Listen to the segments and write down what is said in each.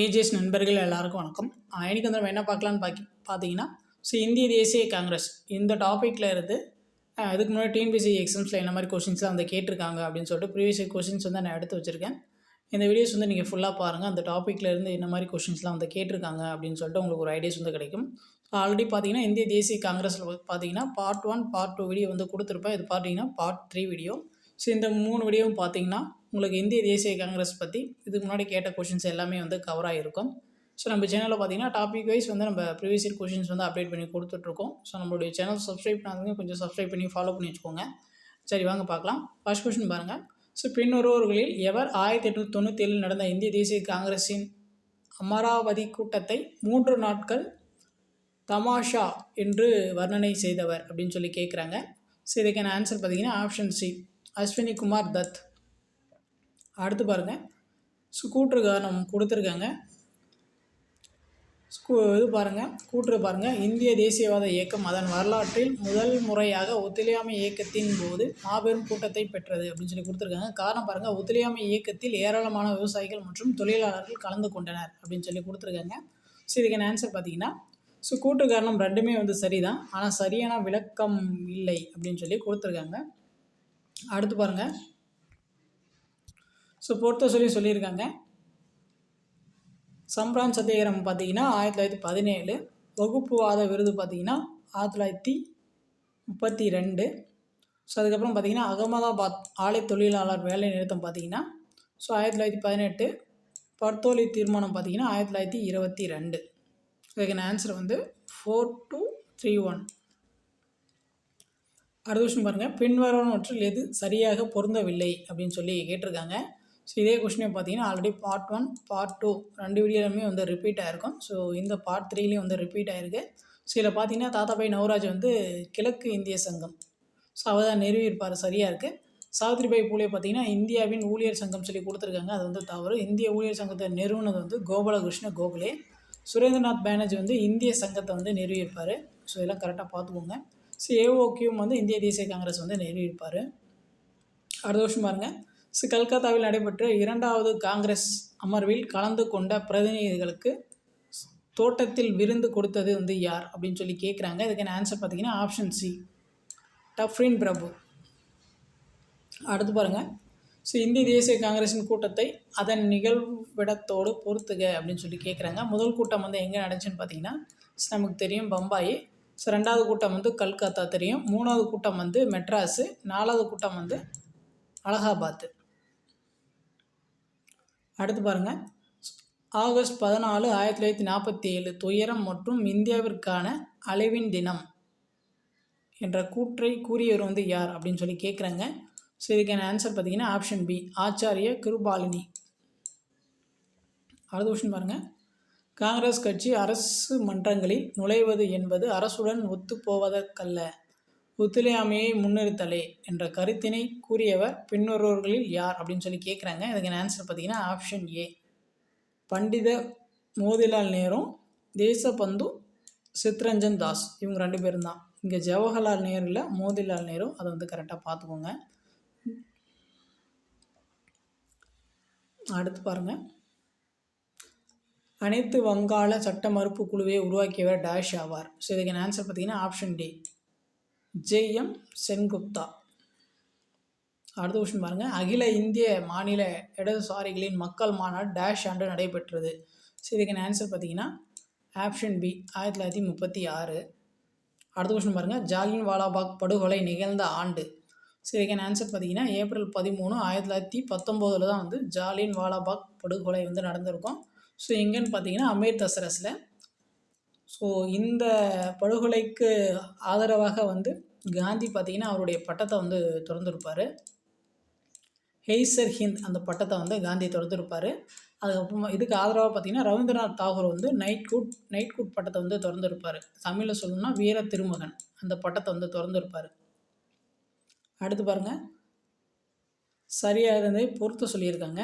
AGS நண்பர்கள் எல்லாருக்கும் வணக்கம். ஆஹ் இன்னைக்கு வந்து நம்ம என்ன பார்க்கலான்னு பாக்கி பார்த்தீங்கன்னா ஸோ இந்திய தேசிய காங்கிரஸ் இந்த டாப்பிக்கில் இருந்து அதுக்கு இதுக்கு முன்னாடி டிஎன்பிசி எக்ஸாம்ஸில் என்ன மாதிரி கொஷின்ஸ்லாம் வந்து கேட்டிருக்காங்க அப்படின்னு சொல்லிட்டு ப்ரீவியஸ் கொஷின்ஸ் வந்து நான் எடுத்து வச்சுருக்கேன். இந்த வீடியோஸ் வந்து நீங்கள் ஃபுல்லாக பாருங்கள் அந்த டாப்பிக்கில் இருந்து என்ன மாதிரி கொஷின்ஸ்லாம் வந்து கேட்டிருக்காங்க அப்படின்னு சொல்லிட்டு உங்களுக்கு ஒரு ஐடியாஸ் வந்து கிடைக்கும். ஆல்ரெடி பார்த்தீங்கன்னா இந்திய தேசிய காங்கிரஸில் பார்த்தீங்கன்னா part one part two video வந்து கொடுத்துருப்பேன். இது பார்த்தீங்கன்னா பார்ட் த்ரீ வீடியோ ஸோ இந்த மூணு வீடியோவும் பார்த்தீங்கன்னா உங்களுக்கு இந்திய தேசிய காங்கிரஸ் பற்றி இதுக்கு முன்னாடி கேட்ட கொஷின்ஸ் எல்லாமே வந்து கவர் ஆகிருக்கும் ஸோ நம்ம சேனலில் பார்த்தீங்கன்னா டாபிக் வைஸ் வந்து நம்ம ப்ரீவியஸ் இயர் கொஷின்ஸ் வந்து அப்டேட் பண்ணி கொடுத்துட்ருக்கோம். ஸோ நம்மளுடைய சேனல் சப்ஸ்கிரைப் பண்ணாதவங்க கொஞ்சம் சப்ஸ்கிரைப் பண்ணி ஃபாலோ பண்ணி வச்சுக்கோங்க. சரி வாங்க பார்க்கலாம் ஃபர்ஸ்ட் கொஷின் பாருங்கள் ஸோ பின்வருவர்களில் எவர் ஆயிரத்தி எட்நூற்றி தொண்ணூற்றேழில் நடந்த இந்திய தேசிய காங்கிரஸின் அமராவதி கூட்டத்தை மூன்று நாட்கள் தமாஷா என்று வர்ணனை செய்தவர் அப்படின்னு சொல்லி கேட்குறாங்க ஸோ இதுக்கான ஆன்சர் பார்த்தீங்கன்னா ஆப்ஷன் சி அஸ்வினி குமார் தத். அடுத்து பாருங்கள் ஸோ காரணம் கொடுத்துருக்காங்க. ஸ்கூ இது பாருங்கள் கூற்று பாருங்கள் இந்திய தேசியவாத இயக்கம் அதன் வரலாற்றில் முதல் முறையாக ஒத்துழையாமை இயக்கத்தின் போது மாபெரும் கூட்டத்தை பெற்றது அப்படின்னு சொல்லி கொடுத்துருக்காங்க. காரணம் பாருங்கள் ஒத்துழையாமை இயக்கத்தில் ஏராளமான விவசாயிகள் மற்றும் தொழிலாளர்கள் கலந்து கொண்டனர் அப்படின்னு சொல்லி கொடுத்துருக்காங்க. ஸோ இதுக்கான ஆன்சர் பார்த்தீங்கன்னா ஸோ கூற்று காரணம் ரெண்டுமே வந்து சரிதான். ஆனால் சரியான விளக்கம் இல்லை அப்படின்னு சொல்லி கொடுத்துருக்காங்க. அடுத்து பாருங்கள் ஸோ பொறுத்த சொல்லி சொல்லியிருக்காங்க. சம்ரான் சத்தியகிரம் பார்த்தீங்கன்னா ஆயிரத்தி தொள்ளாயிரத்தி பதினேழு. வகுப்புவாத விருது பார்த்தீங்கன்னா ஆயிரத்தி தொள்ளாயிரத்தி முப்பத்தி ரெண்டு. ஸோ அதுக்கப்புறம் பார்த்திங்கன்னா அகமதாபாத் ஆலை தொழிலாளர் வேலை நிறுத்தம் பார்த்திங்கன்னா ஸோ ஆயிரத்தி தொள்ளாயிரத்தி பதினெட்டு. பர்தோலி தீர்மானம் பார்த்தீங்கன்னா ஆயிரத்தி தொள்ளாயிரத்தி இருபத்தி ரெண்டு. இதுக்கான ஆன்சர் வந்து ஃபோர் டூ த்ரீ ஒன் அடுத்த கொஸ்டின் பாருங்கள் பின்வருவனவற்றில் எது சரியாக பொருந்தவில்லை? அப்படின்னு சொல்லி கேட்டிருக்காங்க. ஸோ இதே கொஸ்டினை பார்த்தீங்கன்னா already part one part two ரெண்டு வீடியோலுமே வந்து ரிப்பீட் ஆகிருக்கும் ஸோ இந்த பார்ட் த்ரீலேயும் வந்து ரிப்பீட் ஆகிருக்கு ஸோ இதில் பார்த்தீங்கன்னா தாத்தாபாய் நவராஜ் வந்து கிழக்கு இந்திய சங்கம். ஸோ அவர் தான் நிறுவியிருப்பார் சரியாக இருக்குது சாவித்ரிபாய் பூலே பார்த்தீங்கன்னா இந்தியாவின் ஊழியர் சங்கம் சொல்லி கொடுத்துருக்காங்க. அது வந்து தவறு. இந்திய ஊழியர் சங்கத்தை நிறுவனது வந்து கோபாலகிருஷ்ண கோகலே. சுரேந்திரநாத் பானர்ஜி வந்து இந்திய சங்கத்தை வந்து நிறுவியிருப்பார் ஸோ இதெல்லாம் கரெக்டாக பார்த்துக்கோங்க. ஸோ ஏஓக்யூம் வந்து இந்திய தேசிய காங்கிரஸ் வந்து நிறுவியிருப்பார் அடுத்த வருஷம் பாருங்கள் ஸோ கல்கத்தாவில் நடைபெற்ற இரண்டாவது காங்கிரஸ் அமர்வில் கலந்து கொண்ட பிரதிநிதிகளுக்கு தோட்டத்தில் விருந்து கொடுத்தது வந்து யார் அப்படின்னு சொல்லி கேட்குறாங்க இதுக்கான ஆன்சர் பார்த்தீங்கன்னா ஆப்ஷன் சி டஃப்ரின் பிரபு. அடுத்து பாருங்கள் ஸோ இந்திய தேசிய காங்கிரஸின் கூட்டத்தை அதன் நிகழ்விடத்தோடு பொறுத்துக அப்படின்னு சொல்லி கேட்குறாங்க முதல் கூட்டம் வந்து எங்கே நடந்துச்சுன்னு பார்த்தீங்கன்னா நமக்கு தெரியும் பம்பாயி ஸோ ரெண்டாவது கூட்டம் வந்து கல்கத்தா தெரியும். மூணாவது கூட்டம் வந்து மெட்ராஸு. நாலாவது கூட்டம் வந்து அலகாபாத்து. அடுத்து பாருங்கள் ஆகஸ்ட் பதினாலு ஆயிரத்தி தொள்ளாயிரத்தி நாற்பத்தி ஏழு துயரம் மற்றும் இந்தியாவிற்கான அழிவின் தினம் என்ற கூற்றை கூறியவர் வந்து யார் அப்படின்னு சொல்லி கேட்குறாங்க ஸோ இதுக்கான ஆன்சர் பார்த்தீங்கன்னா ஆப்ஷன் பி ஆச்சாரிய கிருபாலினி. அடுத்த கொஷின் பாருங்கள் காங்கிரஸ் கட்சி அரசு மன்றங்களில் நுழைவது என்பது அரசுடன் ஒத்துப்போவதற்கல்ல. ஒத்துழையாமையை முன்னிறுத்தலே என்ற கருத்தினை கூறியவர் பின்வருவர்களில் யார் அப்படின்னு சொல்லி கேட்குறாங்க இதுக்கு ஆன்சர் பார்த்தீங்கன்னா ஆப்ஷன் ஏ பண்டித மோதிலால் நேரு தேசபந்து சித்ரஞ்சன் தாஸ். இவங்க ரெண்டு பேரும் தான். இங்கே ஜவஹர்லால் நேரு இல்லை மோதிலால் நேரு. அதை வந்து கரெக்டாக பார்த்துக்கோங்க. அடுத்து பாருங்கள் அனைத்து வங்காள சட்ட மறுப்பு குழுவை உருவாக்கியவர் டேஷ் ஆவார். ஸோ இதுக்கான ஆன்சர் பார்த்தீங்கன்னா ஆப்ஷன் டி ஜெய்எம் சென்குப்தா. அடுத்த கொஸ்டின் பாருங்கள் அகில இந்திய மாநில இடதுசாரிகளின் மக்கள் மாநாடு டேஷ் ஆண்டு நடைபெற்றது. ஸோ இதுக்கான ஆன்சர் பார்த்தீங்கன்னா ஆப்ஷன் பி ஆயிரத்தி தொள்ளாயிரத்தி முப்பத்தி ஆறு. அடுத்த கொஸ்டின் பாருங்கள் ஜாலியன் வாலாபாக் படுகொலை நிகழ்ந்த ஆண்டு. ஸோ இதுக்கான ஆன்சர் பார்த்தீங்கன்னா ஏப்ரல் பதிமூணு ஆயிரத்தி தொள்ளாயிரத்தி பத்தொம்போதில் தான் வந்து ஜாலியன் வாலாபாக் படுகொலை வந்து நடந்திருக்கும். ஸோ எங்கேன்னு பார்த்தீங்கன்னா அமிர்தசரஸில் ஸோ இந்த படுகொலைக்கு ஆதரவாக வந்து காந்தி பார்த்திங்கன்னா அவருடைய பட்டத்தை வந்து திறந்துருப்பார். ஹெய்சர் ஹிந்த் அந்த பட்டத்தை வந்து காந்தி திறந்துருப்பார். அதுக்கப்புறமா இதுக்கு ஆதரவாக பார்த்தீங்கன்னா ரவீந்திரநாத் தாகூர் வந்து நைட் குட் நைட் குட் பட்டத்தை வந்து திறந்துருப்பார். தமிழில் சொல்லணும்னா வீர திருமகன் அந்த பட்டத்தை வந்து திறந்துருப்பார். அடுத்து பாருங்கள் சரியாக இருந்தே பொறுத்த சொல்லியிருக்காங்க.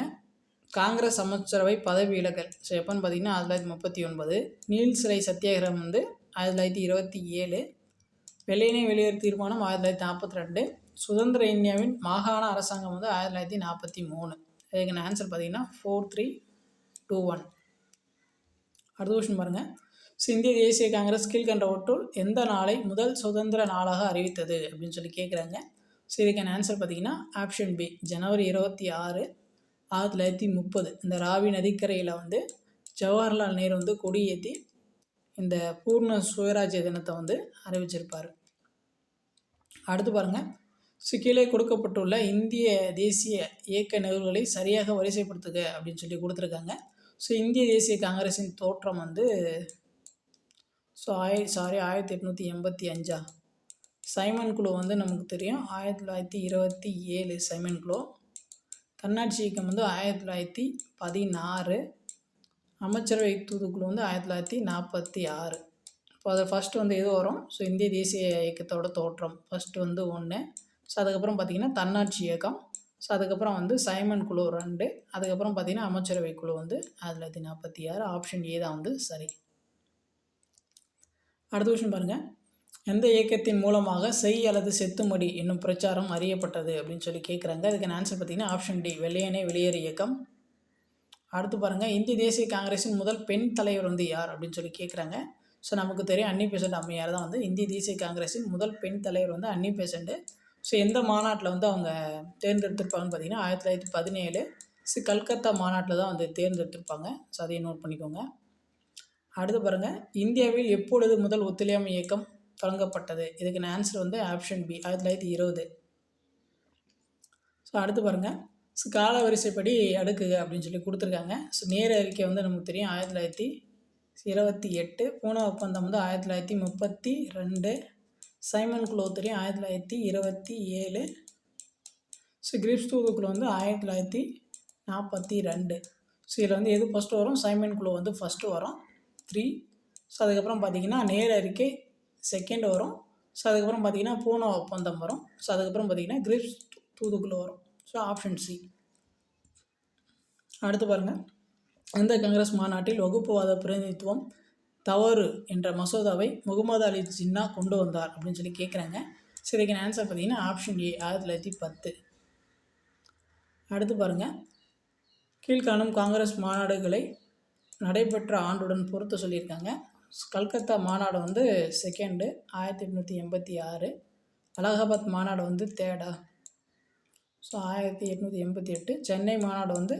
காங்கிரஸ் அமைச்சரவை பதவி விலகல் ஸோ எப்போன்னு பார்த்தீங்கன்னா ஆயிரத்தி தொள்ளாயிரத்தி முப்பத்தி ஒன்பது. நீல் சிலை சத்தியாகிரகம் வந்து ஆயிரத்தி தொள்ளாயிரத்தி இருபத்தி ஏழு. வெள்ளையினை வெளியேறு தீர்மானம் ஆயிரத்தி தொள்ளாயிரத்தி நாற்பத்தி ரெண்டு. சுதந்திர இந்தியாவின் மாகாண அரசாங்கம் வந்து ஆயிரத்தி தொள்ளாயிரத்தி நாற்பத்தி மூணு. இதுக்கான ஆன்சர் பார்த்தீங்கன்னா ஃபோர் த்ரீ டூ ஒன் அடுத்த கொஷின் பாருங்கள் ஸோ இந்திய தேசிய காங்கிரஸ் கீழ்கண்ட ஒட்டுள் எந்த நாளை முதல் சுதந்திர நாளாக அறிவித்தது? அப்படின்னு சொல்லி கேட்குறாங்க ஸோ இதுக்கான ஆன்சர் பார்த்தீங்கன்னா ஆப்ஷன் பி ஜனவரி இருபத்தி ஆறு. ஆயிரத்தி தொள்ளாயிரத்தி முப்பது. இந்த ராவி நதிக்கரையில் வந்து ஜவஹர்லால் நேரு வந்து கொடியேற்றி இந்த பூர்ண சுயராஜ்ய தினத்தை வந்து அறிவிச்சிருப்பார். அடுத்து பாருங்கள் ஸோ கீழே கொடுக்கப்பட்டுள்ள இந்திய தேசிய இயக்க நிகழ்வுகளை சரியாக வரிசைப்படுத்துக அப்படின்னு சொல்லி கொடுத்துருக்காங்க. ஸோ இந்திய தேசிய காங்கிரஸின் தோற்றம் வந்து ஸோ ஆய சாரி ஆயிரத்தி எட்நூற்றி எண்பத்தி அஞ்சா? சைமன் குழு வந்து நமக்கு தெரியும். ஆயிரத்தி தொள்ளாயிரத்தி இருபத்தி ஏழு சைமன் குழு. தன்னாட்சி இயக்கம் வந்து ஆயிரத்தி தொள்ளாயிரத்தி பதினாறு அமைச்சரவை தூதுக்குழு வந்து ஆயிரத்தி தொள்ளாயிரத்தி நாற்பத்தி ஆறு. இப்போ அதில் ஃபஸ்ட்டு வந்து எது வரும்? ஸோ இந்திய தேசிய இயக்கத்தோட தோற்றம். ஃபஸ்ட்டு வந்து ஒன்று ஸோ அதுக்கப்புறம் பார்த்திங்கன்னா தன்னாட்சி இயக்கம். ஸோ அதுக்கப்புறம் வந்து சைமன் குழு ரெண்டு. அதுக்கப்புறம் பார்த்திங்கன்னா அமைச்சரவை குழு வந்து ஆயிரத்தி தொள்ளாயிரத்தி நாற்பத்தி ஆறு. ஆப்ஷன் ஏ தான் வந்து சரி. அடுத்த விஷயம் பாருங்கள் எந்த இயக்கத்தின் மூலமாக செய் அல்லது செத்துமடி என்னும் பிரச்சாரம் அறியப்பட்டது அப்படின்னு சொல்லி கேட்குறாங்க அதுக்கு ஆன்சர் பார்த்தீங்கன்னா ஆப்ஷன் டி வெள்ளையனே வெளியேறு இயக்கம். அடுத்து பாருங்கள் இந்திய தேசிய காங்கிரஸின் முதல் பெண் தலைவர் வந்து யார் அப்படின்னு சொல்லி கேட்குறாங்க ஸோ நமக்கு தெரியும் அன்னி பெசன்ட் அம்மையார் தான் வந்து இந்திய தேசிய காங்கிரஸின் முதல் பெண் தலைவர் வந்து அன்னி பெசண்ட்டு ஸோ எந்த மாநாட்டில் வந்து அவங்க தேர்ந்தெடுத்திருப்பாங்கன்னு பார்த்தீங்கன்னா ஆயிரத்தி தொள்ளாயிரத்தி பதினேழு ஸோ கல்கத்தா மாநாட்டில் தான் வந்து தேர்ந்தெடுத்திருப்பாங்க. ஸோ அதையும் நோட் பண்ணிக்கோங்க. அடுத்து பாருங்கள் இந்தியாவில் எப்பொழுது முதல் ஒத்துழையாமை இயக்கம்? தொடங்கப்பட்டது இதுக்கு ஆன்சர் வந்து ஆப்ஷன் பி ஆயிரத்தி தொள்ளாயிரத்தி இருபது. ஸோ அடுத்து பாருங்கள் ஸோ கால வரிசைப்படி அடுக்குக அப்படின்னு சொல்லி கொடுத்துருக்காங்க. ஸோ நேர அறிக்கை வந்து நமக்கு தெரியும். ஆயிரத்தி தொள்ளாயிரத்தி இருபத்தி எட்டு. பூனா ஒப்பந்தம் வந்து ஆயிரத்தி தொள்ளாயிரத்தி முப்பத்தி ரெண்டு. சைமன் குழு தெரியும். ஆயிரத்தி தொள்ளாயிரத்தி இருபத்தி ஏழு. ஸோ கிரிப்ஸ் தூதுக்குழு வந்து ஆயிரத்தி தொள்ளாயிரத்தி நாற்பத்தி ரெண்டு. ஸோ இதில் வந்து எது ஃபஸ்ட்டு வரும்? சைமன் குழு வந்து ஃபஸ்ட்டு வரும். த்ரீ ஸோ அதுக்கப்புறம் பார்த்திங்கன்னா நேர அறிக்கை செகண்ட் வரும். ஸோ அதுக்கப்புறம் பார்த்திங்கன்னா பூனோ ஒப்பந்தம் வரும். ஸோ அதுக்கப்புறம் பார்த்திங்கன்னா கிரிப்ஸ் தூதுக்குள்ளே வரும். ஸோ ஆப்ஷன் சி அடுத்து பாருங்கள் அந்த காங்கிரஸ் மாநாட்டில் வகுப்புவாத பிரதிநிதித்துவம் தவறு என்ற மசோதாவை முகமது அலி ஜின்னா கொண்டு வந்தார் அப்படின்னு சொல்லி கேட்குறாங்க ஸோ இதுக்கு ஆன்சர் பார்த்தீங்கன்னா ஆப்ஷன் ஏ ஆயிரத்தி தொள்ளாயிரத்தி பத்து. அடுத்து பாருங்கள் கீழ்காணும் காங்கிரஸ் மாநாடுகளை நடைபெற்ற ஆண்டுடன் பொறுத்து சொல்லியிருக்காங்க. கல்கத்தா மாநாடு வந்து செகண்டு ஆயிரத்தி எட்நூற்றி எண்பத்தி ஆறு. அலகாபாத் மாநாடு வந்து தேர்டா ஸோ ஆயிரத்தி எட்நூற்றி எண்பத்தி எட்டு சென்னை மாநாடு வந்து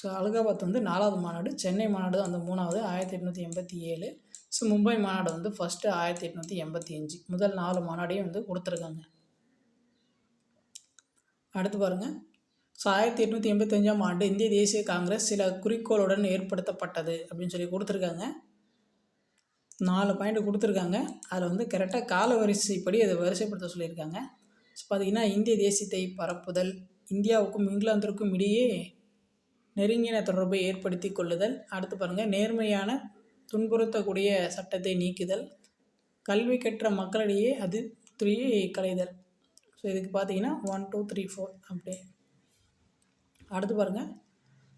ஸோ அலகாபாத் வந்து நாலாவது மாநாடு. சென்னை மாநாடு அந்த மூணாவது ஆயிரத்தி எட்நூற்றி எண்பத்தி ஏழு. ஸோ மும்பை மாநாடு வந்து ஃபஸ்ட்டு ஆயிரத்தி எட்நூற்றி எண்பத்தி அஞ்சு. முதல் நாலு மாநாடையும் வந்து கொடுத்துருக்காங்க. அடுத்து பாருங்கள் ஸோ ஆயிரத்தி எட்நூற்றி எண்பத்தஞ்சாம் ஆண்டு இந்திய தேசிய காங்கிரஸ் சில குறிக்கோளுடன் ஏற்படுத்தப்பட்டது அப்படின்னு சொல்லி கொடுத்துருக்காங்க. நாலு பாயிண்ட் கொடுத்துருக்காங்க. அதில் வந்து கரெக்டாக கால வரிசைப்படி அதை வரிசைப்படுத்த சொல்லியிருக்காங்க. ஸோ பார்த்திங்கன்னா இந்திய தேசியத்தை பரப்புதல் இந்தியாவுக்கும் இங்கிலாந்திற்கும் இடையே நெருங்கின தொடர்பை ஏற்படுத்தி கொள்ளுதல் அடுத்து பாருங்கள் நேர்மையான துன்புறுத்தக்கூடிய சட்டத்தை நீக்குதல் கல்வி கற்ற மக்களிடையே அது துறையை கலைதல் ஸோ இதுக்கு பார்த்தீங்கன்னா ஒன் டூ த்ரீ ஃபோர் அப்படியே அடுத்து பாருங்கள்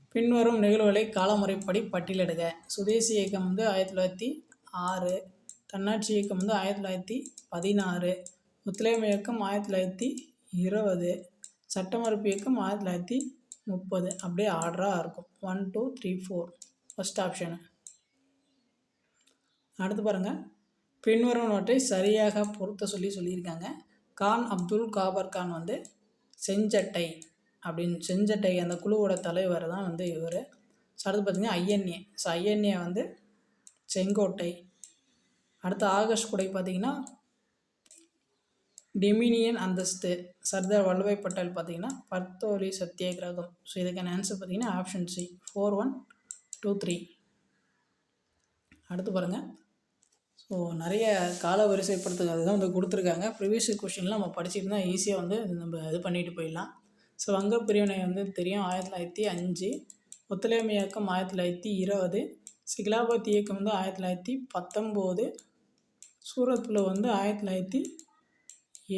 பின்வரும் நிகழ்வுகளை காலமுறைப்படி பட்டியலிடுக. சுதேசி இயக்கம் வந்து ஆயிரத்தி தொள்ளாயிரத்தி ஆறு தன்னாட்சி இயக்கம் வந்து ஆயிரத்தி தொள்ளாயிரத்தி பதினாறு ஒத்துழையாமை இயக்கம் ஆயிரத்தி தொள்ளாயிரத்தி இருபது சட்டமறுப்பு இயக்கம் ஆயிரத்தி தொள்ளாயிரத்தி முப்பது. அப்படியே ஆர்டராக இருக்கும். One two three four first option அடுத்து பாருங்கள் பின்வருவனவற்றை சரியாக பொருத்த சொல்லி சொல்லியிருக்காங்க. கான் அப்துல் காபர் கான் வந்து செஞ்சட்டை. அப்படின்னு செஞ்சட்டை அந்த குழுவோட தலைவர் தான் வந்து இவர். ஸோ அடுத்து பார்த்திங்கன்னா ஐஎன்ஏ. ஸோ ஐஎன்ஏ வந்து செங்கோட்டை. அடுத்து ஆகஸ்ட் குடை பார்த்திங்கன்னா டெமினியன் அந்தஸ்து. சர்தார் வல்லபாய் பட்டேல் பார்த்தீங்கன்னா பர்தோலி சத்தியாகிரகம். ஸோ இதுக்கான ஆன்சர் பார்த்தீங்கன்னா option C four one two three அடுத்து பாருங்கள் ஸோ நிறைய கால வரிசைப்படுத்துக்கிறது தான் வந்து கொடுத்துருக்காங்க. ப்ரிவியஸ் கொஷின்லாம் நம்ம படிச்சுட்டு தான் ஈஸியாக வந்து நம்ம இது பண்ணிட்டு போயிடலாம். ஸோ வங்க பிரிவினை வந்து தெரியும். ஆயிரத்தி தொள்ளாயிரத்தி அஞ்சு ஒத்துழையாமை இயக்கம் ஆயிரத்தி தொள்ளாயிரத்தி இருபது. சிகிலாபாத் இயக்கம் வந்து ஆயிரத்தி தொள்ளாயிரத்தி பத்தொம்போது. சூரத்தில் வந்து ஆயிரத்தி தொள்ளாயிரத்தி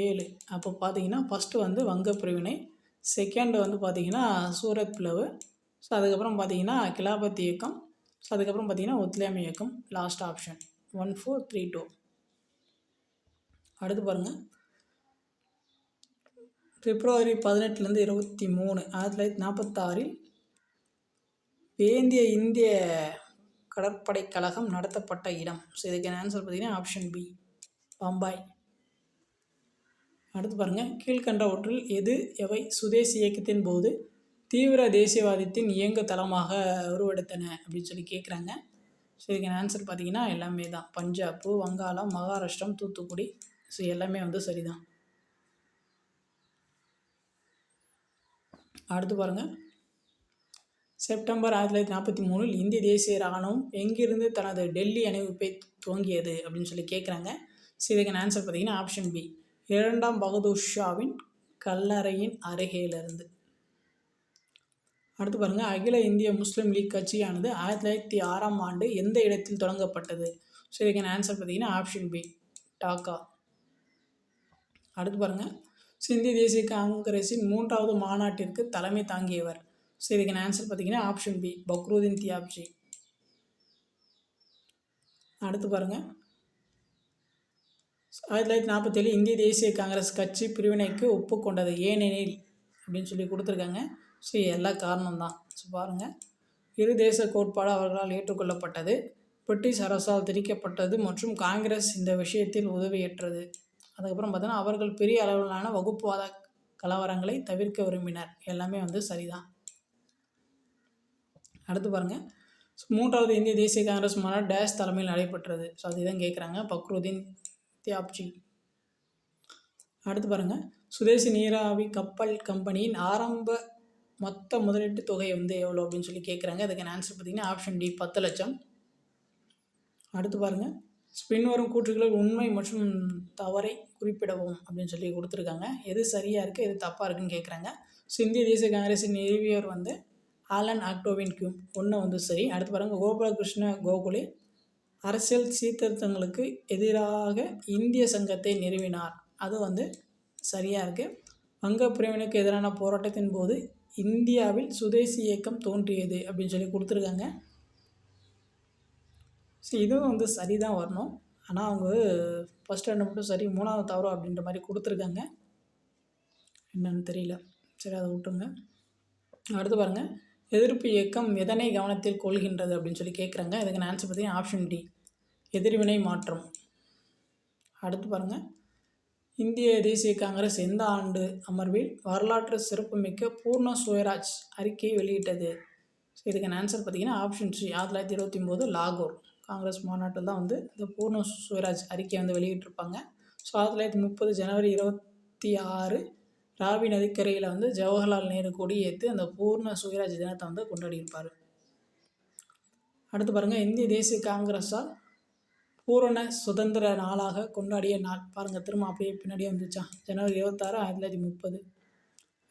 ஏழு. அப்போ பார்த்தீங்கன்னா ஃபஸ்ட்டு வந்து வங்க பிரிவினை செகண்டு வந்து பார்த்திங்கன்னா சூரத் பிளவு ஸோ அதுக்கப்புறம் பார்த்தீங்கன்னா கிலாபத் இயக்கம். ஸோ அதுக்கப்புறம் பார்த்தீங்கன்னா ஒத்துழையாமை இயக்கம். Last option one four three two அடுத்து பாருங்கள் பிப்ரவரி பதினெட்டுலேருந்து இருபத்தி மூணு ஆயிரத்தி தொள்ளாயிரத்தி நாற்பத்தாறில் வேந்திய இந்திய கடற்படை கழகம் நடத்தப்பட்ட இடம். ஸோ இதுக்கான ஆன்சர் பார்த்தீங்கன்னா ஆப்ஷன் பி பம்பாய். அடுத்து பாருங்கள் கீழ்கண்டவற்றில் எது எவை சுதேசி இயக்கத்தின் போது தீவிர தேசியவாதத்தின் இயங்கு தளமாக உருவெடுத்தன அப்படின்னு சொல்லி கேட்குறாங்க ஸோ இதுக்கான ஆன்சர் பார்த்தீங்கன்னா எல்லாமே தான். பஞ்சாப் வங்காளம் மகாராஷ்டிரம் தூத்துக்குடி. ஸோ எல்லாமே வந்து சரிதான். அடுத்து பாருங்கள் செப்டம்பர் ஆயிரத்தி தொள்ளாயிரத்தி நாற்பத்தி மூணில் இந்திய தேசிய இராணுவம் எங்கிருந்து தனது டெல்லி அணிவிப்பை துவங்கியது அப்படின்னு சொல்லி கேட்குறாங்க ஸோ இதுக்கான ஆன்சர் பார்த்தீங்கன்னா ஆப்ஷன் பி இரண்டாம் பகதூர் ஷாவின் கல்லறையின் அருகேலிருந்து அடுத்து பாருங்கள் அகில இந்திய முஸ்லீம் லீக் கட்சியானது ஆயிரத்தி தொள்ளாயிரத்தி ஆறாம் ஆண்டு எந்த இடத்தில் தொடங்கப்பட்டது? ஸோ இதுக்கான ஆன்சர் பார்த்தீங்கன்னா ஆப்ஷன் பி டாக்கா. அடுத்து பாருங்கள் சிந்திய தேசிய காங்கிரஸின் மூன்றாவது மாநாட்டிற்கு தலைமை தாங்கியவர். ஸோ இதுக்கான ஆன்சர் பார்த்தீங்கன்னா ஆப்ஷன் பி பக்ரூதீன் தியாப்ஜி அடுத்து பாருங்கள் ஆயிரத்தி தொள்ளாயிரத்தி நாற்பத்தேழு இந்திய தேசிய காங்கிரஸ் கட்சி பிரிவினைக்கு ஒப்புக்கொண்டது ஏனெனில் அப்படின்னு சொல்லி கொடுத்துருக்காங்க. ஸோ எல்லா காரணம் தான் ஸோ பாருங்கள் இரு தேச கோட்பாடு அவர்களால் ஏற்றுக்கொள்ளப்பட்டது. பிரிட்டிஷ் அரசால் திரிக்கப்பட்டது மற்றும் காங்கிரஸ் இந்த விஷயத்தில் உதவியற்றது. அதுக்கப்புறம் பார்த்தோன்னா அவர்கள் பெரிய அளவிலான வகுப்புவாத கலவரங்களை தவிர்க்க விரும்பினர். எல்லாமே வந்து சரிதான். அடுத்து பாருங்கள் மூன்றாவது இந்திய தேசிய காங்கிரஸ் மாநாடு டேஷ் தலைமையில் நடைபெற்றது. ஸோ அதுதான் கேட்குறாங்க பக்ருதீன் தியாப்ஜி. அடுத்து பாருங்கள் சுதேசி நீராவி கப்பல் கம்பெனியின் ஆரம்ப மொத்த முதலீட்டு தொகை வந்து எவ்வளோ அப்படின்னு சொல்லி கேட்குறாங்க அதுக்கான ஆன்சர் பார்த்தீங்கன்னா ஆப்ஷன் டி பத்து லட்சம். அடுத்து பாருங்கள் பின்வரும் கூற்றுகளில் உண்மை மற்றும் தவறை குறிப்பிடவும் அப்படின்னு சொல்லி கொடுத்துருக்காங்க. எது சரியாக இருக்குது எது தப்பாக இருக்குன்னு கேட்குறாங்க ஸோ இந்திய தேசிய காங்கிரஸின் நிறுவியர் வந்து ஆலன் ஆக்டோவின் கியூம் ஒன்று வந்து சரி. அடுத்து பாருங்கள் கோபாலகிருஷ்ண கோகுலே அரசியல் சீர்திருத்தங்களுக்கு எதிராக இந்திய சங்கத்தை நிறுவினார். அது வந்து சரியாக இருக்குது வங்க பிரிவினுக்கு எதிரான போராட்டத்தின் போது இந்தியாவில் சுதேசி இயக்கம் தோன்றியது அப்படின்னு சொல்லி கொடுத்துருக்காங்க. ஸோ இதுவும் வந்து சரி தான் வரணும். ஆனால் அவங்க ஃபஸ்ட் ரெண்டு மட்டும் சரி மூணாவது தவறு அப்படின்ற மாதிரி கொடுத்துருக்காங்க. என்னன்னு தெரியல. சரி அதை விட்டுருங்க. அடுத்து பாருங்கள் எதிர்ப்பு இயக்கம் எதனை கவனத்தில் கொள்கின்றது அப்படின்னு சொல்லி கேட்குறாங்க இதுக்கு நான் ஆன்சர் பார்த்தீங்கன்னா ஆப்ஷன் டி எதிர்வினை மாற்றம். அடுத்து பாருங்கள் இந்திய தேசிய காங்கிரஸ் எந்த ஆண்டு அமர்வில் வரலாற்று சிறப்புமிக்க பூர்ண சுயராஜ் அறிக்கையை வெளியிட்டது? ஸோ இதுக்கு ஆன்சர் பார்த்தீங்கன்னா ஆப்ஷன் சி ஆயிரத்தி தொள்ளாயிரத்தி இருபத்தி ஒம்பது லாகூர். காங்கிரஸ் மாநாட்டில் தான் வந்து இந்த பூர்ண சுயராஜ் அறிக்கையை வந்து வெளியிட்டிருப்பாங்க. ஸோ ஆயிரத்தி தொள்ளாயிரத்தி முப்பது ஜனவரி இருபத்தி ஆறு ராவி நதிக்கரையில் வந்து ஜவஹர்லால் நேரு கொடியேற்று அந்த பூர்ண சுயராஜ் தினத்தை வந்து கொண்டாடியிருப்பார். அடுத்து பாருங்கள் இந்திய தேசிய காங்கிரஸால் பூரண சுதந்திர நாளாக கொண்டாடிய நாள். பாருங்கள் திரும்ப அப்படியே பின்னாடியே வந்துச்சான் ஜனவரி இருபத்தாறு ஆயிரத்தி தொள்ளாயிரத்தி முப்பது.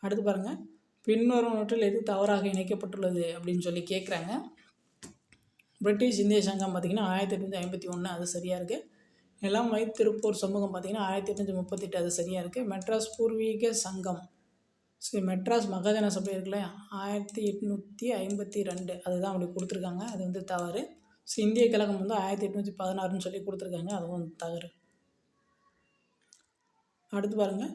அடுத்து பாருங்கள் பின்வரும் நூற்றில் எது தவறாக இணைக்கப்பட்டுள்ளது அப்படின்னு சொல்லி கேட்குறாங்க பிரிட்டிஷ் இந்திய சங்கம் பார்த்திங்கன்னா ஆயிரத்தி எட்நூற்றி ஐம்பத்தி ஒன்று அது சரியாக இருக்குது எல்லாம் திருப்பூர் சமூகம் பார்த்திங்கன்னா ஆயிரத்தி எட்நூற்றி முப்பத்தெட்டு அது சரியாக இருக்குது மெட்ராஸ் பூர்வீக சங்கம் சரி மெட்ராஸ் மகாஜன சபை இருக்குல்ல ஆயிரத்தி எட்நூற்றி ஐம்பத்தி ரெண்டு அதுதான் அப்படி கொடுத்துருக்காங்க. அது வந்து தவறு. ஸோ இந்திய கழகம் வந்து ஆயிரத்தி எட்நூற்றி பதினாறுன்னு சொல்லி கொடுத்துருக்காங்க. அதுவும் தவறு. அடுத்து பாருங்கள்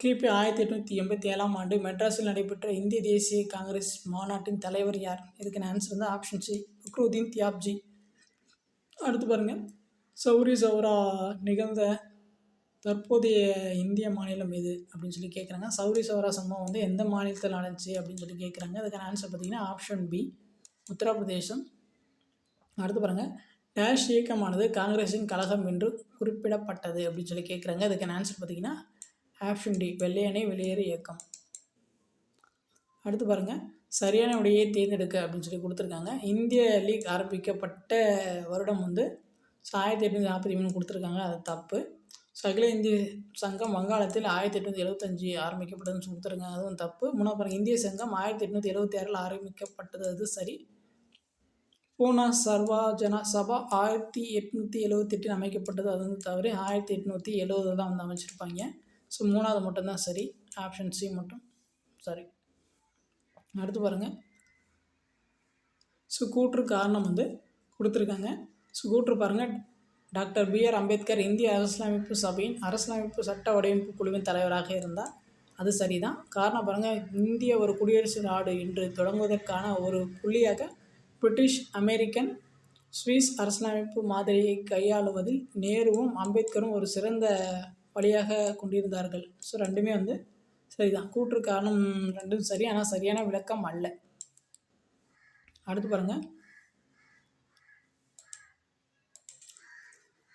கிபி ஆயிரத்தி எட்நூற்றி எண்பத்தி ஏழாம் ஆண்டு மெட்ராஸில் நடைபெற்ற இந்திய தேசிய காங்கிரஸ் மாநாட்டின் தலைவர் யார்? இதுக்கான ஆன்சர் வந்து ஆப்ஷன் சி ஃபக்ருதீன் தியாப்ஜி. அடுத்து பாருங்கள் சௌரி சௌரா நிகழ்ந்த தற்போதைய இந்திய மாநிலம் எது? அப்படின்னு சொல்லி கேட்குறாங்க சௌரி சௌரா சம்பவம் வந்து எந்த மாநிலத்தில் நடந்துச்சு அப்படின்னு சொல்லி கேட்குறாங்க அதுக்கான ஆன்சர் பார்த்தீங்கன்னா ஆப்ஷன் பி உத்தரப்பிரதேசம். அடுத்து பாருங்கள் டேஷ் இயக்கமானது காங்கிரஸின் கழகம் என்று குறிப்பிடப்பட்டது அப்படின்னு சொல்லி கேட்குறாங்க அதுக்கான ஆன்சர் பார்த்தீங்கன்னா ஆப்ஷன் டி வெள்ளையனை வெளியேறு இயக்கம். அடுத்து பாருங்கள் சரியான விடையை தேர்ந்தெடுக்க அப்படின்னு சொல்லி கொடுத்துருக்காங்க. இந்திய லீக் ஆரம்பிக்கப்பட்ட வருடம் வந்து ஸோ ஆயிரத்தி எட்நூற்றி நாற்பத்தி மூணு கொடுத்துருக்காங்க. அது தப்பு. ஸோ அகில இந்திய சங்கம் வங்காளத்தில் ஆயிரத்தி எட்நூற்றி எழுபத்தஞ்சி ஆரம்பிக்கப்பட்டதுன்னு கொடுத்துருக்காங்க. அதுவும் தப்பு. மூணாவது பாருங்கள் இந்திய சங்கம் ஆயிரத்தி எட்நூற்றி எழுபத்தி ஆறில் ஆரம்பிக்கப்பட்டது. அது சரி. பூனா சர்வாஜன சபா ஆயிரத்தி எட்நூற்றி எழுபத்தெட்டில் அமைக்கப்பட்டது. அது வந்து தவிர ஆயிரத்தி எட்நூற்றி எழுபதில் தான் வந்து அமைச்சிருப்பாங்க. ஸோ மூணாவது மட்டும்தான் சரி ஆப்ஷன் சி மட்டும் சரி. அடுத்து பாருங்கள் ஸோ கூற்று காரணம் வந்து கொடுத்துருக்காங்க. கூற்று பாருங்கள் டாக்டர் பிஆர் அம்பேத்கர் இந்திய அரசியலமைப்பு சபையின் அரசியலமைப்பு சட்ட வடிவமைப்பு குழுவின் தலைவராக இருந்தால் அது சரிதான். காரணம் பாருங்கள் இந்திய ஒரு குடியரசு நாடு என்று தொடங்குவதற்கான ஒரு புள்ளியாக பிரிட்டிஷ் அமெரிக்கன் சுவிஸ் அரசியலமைப்பு மாதிரியை கையாளுவதில் நேருவும் அம்பேத்கரும் ஒரு சிறந்த வழியாக கொண்டிருந்தார்கள். ஸோ ரெண்டுமே வந்து சரிதான். கூற்று காரணம் ரெண்டும் சரி ஆனால் சரியான விளக்கம் அல்ல. அடுத்து பாருங்கள்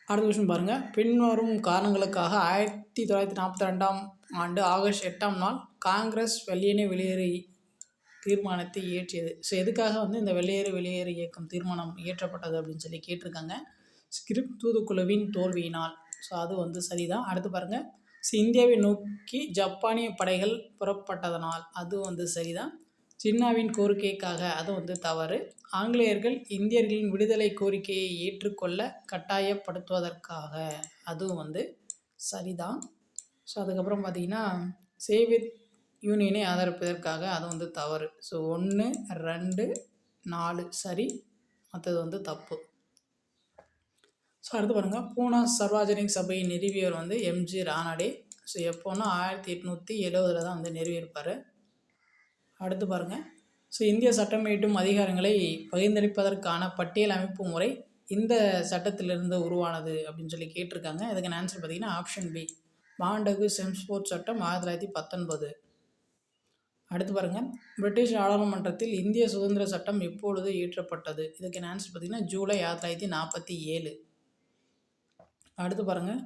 அடுத்த விஷயம் பாருங்கள் பின்வரும் காரணங்களுக்காக ஆயிரத்தி தொள்ளாயிரத்தி நாற்பத்தி ரெண்டாம் ஆண்டு ஆகஸ்ட் எட்டாம் நாள் காங்கிரஸ் வெள்ளியனே வெளியேறு தீர்மானத்தை இயற்றியது. ஸோ எதுக்காக வந்து இந்த வெளியேறு வெளியேறு இயக்கம் தீர்மானம் இயற்றப்பட்டது அப்படின்னு சொல்லி கேட்டிருக்காங்க. ஸ்கிரிப்ட் தூதுக்குழுவின் தோல்வியினால். ஸோ அது வந்து சரிதான். அடுத்து பாருங்கள் ஸோ இந்தியாவை நோக்கி ஜப்பானிய படைகள் புறப்பட்டதனால் அது வந்து சரிதான். சின்னாவின் கோரிக்கைக்காக அது வந்து தவறு. ஆங்கிலேயர்கள் இந்தியர்களின் விடுதலை கோரிக்கையை ஏற்றுக்கொள்ள கட்டாயப்படுத்துவதற்காக அதுவும் வந்து சரிதான். ஸோ அதுக்கப்புறம் பார்த்திங்கன்னா சேவித் யூனியனை ஆதரிப்பதற்காக அது வந்து தவறு. ஸோ ஒன்று ரெண்டு நாலு சரி. மற்றது வந்து தப்பு. ஸோ அடுத்து பாருங்கள் பூனா சர்வாஜனிக் சபையை நிறுவியவர் வந்து எம்ஜி ராணடே. ஸோ எப்போன்னா ஆயிரத்தி எட்நூற்றி எழுபதில் தான் வந்து நிறுவியிருப்பார். அடுத்து பாருங்கள் ஸோ இந்திய சட்டம் இயற்றும் அதிகாரங்களை பகிர்ந்தளிப்பதற்கான பட்டியல் அமைப்பு முறை இந்த சட்டத்திலிருந்து உருவானது அப்படின்னு சொல்லி கேட்டிருக்காங்க. இதுக்கு ஆன்சர் பார்த்தீங்கன்னா ஆப்ஷன் பி மாண்டகு செம்ஸ்போர்ட் சட்டம் ஆயிரத்தி தொள்ளாயிரத்தி பத்தொன்பது. அடுத்து பாருங்கள் பிரிட்டிஷ் நாடாளுமன்றத்தில் இந்திய சுதந்திர சட்டம் எப்பொழுது இயற்றப்பட்டது? இதுக்கு ஆன்சர் பார்த்தீங்கன்னா ஜூலை ஆயிரத்தி தொள்ளாயிரத்தி நாற்பத்தி ஏழு. அடுத்து பாருங்கள்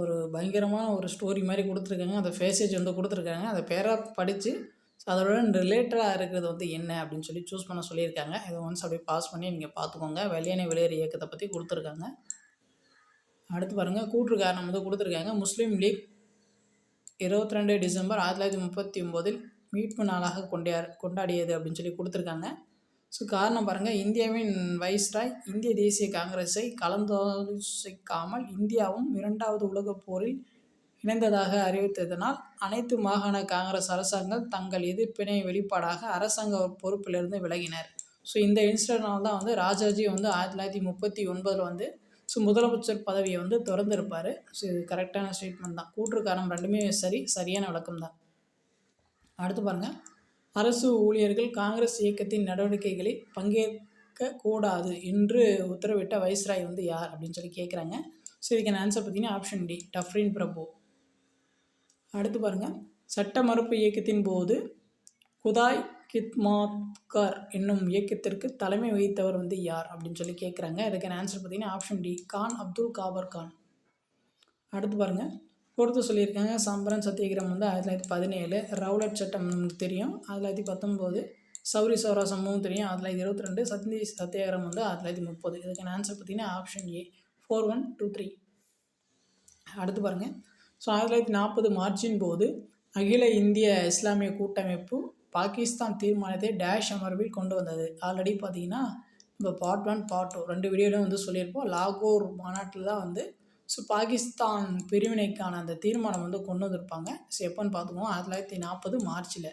ஒரு பயங்கரமான ஒரு ஸ்டோரி மாதிரி கொடுத்துருக்காங்க. அந்த ஃபேசேஜ் வந்து கொடுத்துருக்காங்க. அதை பேராக படித்து ஸோ அதோட ரிலேட்டடாக இருக்கிறது வந்து என்ன அப்படின்னு சொல்லி சூஸ் பண்ண சொல்லியிருக்காங்க. இதை ஒன்ஸ் அப்படியே பாஸ் பண்ணி நீங்கள் பார்த்துக்கோங்க. வெளியான வெளியேறு இயக்கத்தை பற்றி கொடுத்துருக்காங்க. அடுத்து பாருங்கள் கூற்று காரணம் வந்து கொடுத்துருக்காங்க. முஸ்லீம் லீக் இருபத்தி ரெண்டு டிசம்பர் ஆயிரத்தி தொள்ளாயிரத்தி முப்பத்தி ஒம்போதில் மீட்பு நாளாக கொண்டாடியது அப்படின்னு சொல்லி கொடுத்துருக்காங்க. ஸோ காரணம் பாருங்கள் இந்தியாவின் வைஸ்ராய் இந்திய தேசிய காங்கிரஸை கலந்தாலோசிக்காமல் இந்தியாவும் இரண்டாவது உலகப் போரில் இணைந்ததாக அறிவித்ததனால் அனைத்து மாகாண காங்கிரஸ் அரசாங்கங்கள் தங்கள் எதிர்ப்பினை வெளிப்பாடாக அரசாங்க பொறுப்பிலிருந்து விலகினர். ஸோ இந்த இன்சிடென்ட்னால் தான் வந்து ராஜாஜி வந்து ஆயிரத்தி தொள்ளாயிரத்தி முப்பத்தி ஒன்பதில் வந்து ஸோ முதலமைச்சர் பதவியை வந்து திறந்திருப்பார். ஸோ இது கரெக்டான ஸ்டேட்மெண்ட் தான். கூற்று காரணம் ரெண்டுமே சரி சரியான விளக்கம் தான் அடுத்து பாருங்கள் அரசு ஊழியர்கள் காங்கிரஸ் இயக்கத்தின் நடவடிக்கைகளில் பங்கேற்க கூடாது என்று உத்தரவிட்ட வைஸ்ராய் வந்து யார் அப்படின்னு சொல்லி கேட்குறாங்க ஸோ இதுக்கான ஆன்சர் பார்த்தீங்கன்னா ஆப்ஷன் டி டஃப்ரின் பிரபு அடுத்து பாருங்கள் சட்ட மறுப்பு இயக்கத்தின் போது குதாய் கித்மாத்கர் என்னும் இயக்கத்திற்கு தலைமை வகித்தவர் வந்து யார் அப்படின்னு சொல்லி கேட்குறாங்க இதுக்கான ஆன்சர் பார்த்தீங்கன்னா ஆப்ஷன் டி கான் அப்துல் காபர் கான். அடுத்து பாருங்கள் பொறுத்து சொல்லியிருக்காங்க. சம்பரன் சத்தியகிரம் வந்து ஆயிரத்தி தொள்ளாயிரத்தி பதினேழு. ரவுலட் சட்டம் தெரியும். ஆயிரத்தி தொள்ளாயிரத்தி பத்தொம்போது சௌரி சௌரா சம்பவம் தெரியும். ஆயிரத்தி தொள்ளாயிரத்தி இருபத்தி ரெண்டு. சந்தி சத்தியாகிரம் வந்து ஆயிரத்தி தொள்ளாயிரத்தி முப்பது. இதுக்கான ஆன்சர் பார்த்தீங்கன்னா option A four one two three அடுத்து பாருங்கள் ஸோ ஆயிரத்தி தொள்ளாயிரத்தி நாற்பது மார்ச்சின் போது அகில இந்திய இஸ்லாமிய கூட்டமைப்பு பாகிஸ்தான் தீர்மானத்தை டேஷ் அமர்வில் கொண்டு வந்தது. ஆல்ரெடி பார்த்தீங்கன்னா இப்போ பார்ட் ஒன் பார்ட் டூ ரெண்டு வீடியோலையும் வந்து சொல்லியிருப்போம். லாகூர் மாநாட்டில் தான் வந்து ஸோ பாகிஸ்தான் பிரிவினைக்கான அந்த தீர்மானம் வந்து கொண்டு வந்திருப்பாங்க. ஸோ எப்போன்னு பார்த்துக்குவோம். ஆயிரத்தி தொள்ளாயிரத்தி நாற்பது மார்ச்சில்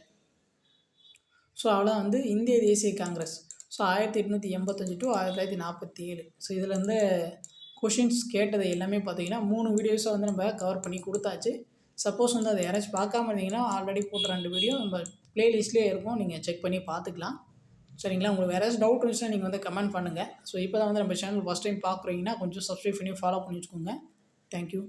ஸோ அவ்வளோ வந்து இந்திய தேசிய காங்கிரஸ். ஸோ ஆயிரத்தி எட்நூற்றி எண்பத்தஞ்சு டு ஆயிரத்தி தொள்ளாயிரத்தி நாற்பத்தி ஏழு ஸோ இதுலேருந்து கொஷின்ஸ் கேட்டது எல்லாமே பார்த்தீங்கன்னா மூணு வீடியோஸை வந்து நம்ம கவர் பண்ணி கொடுத்தாச்சு. சப்போஸ் வந்து அதை யாராச்சும் பார்க்காம இருந்தீங்கன்னா ஆல்ரெடி போட்ட ரெண்டு வீடியோ நம்ம ப்ளேலிஸ்ட்லேயே இருக்கும். நீங்கள் செக் பண்ணி பார்த்துக்கலாம். சரிங்களா? உங்களுக்கு வேறு ஏதாச்சும் டவுட் இருந்துச்சுன்னா நீங்கள் வந்து கமெண்ட் பண்ணுங்கள் ஸோ இப்போ தான் வந்து நம்ம சேனல் ஃபஸ்ட் டைம் பார்க்குறீங்கன்னா கொஞ்சம் சப்ஸ்கிரைப் பண்ணி ஃபாலோ பண்ணி வச்சுக்கோங்க. தேங்க்யூ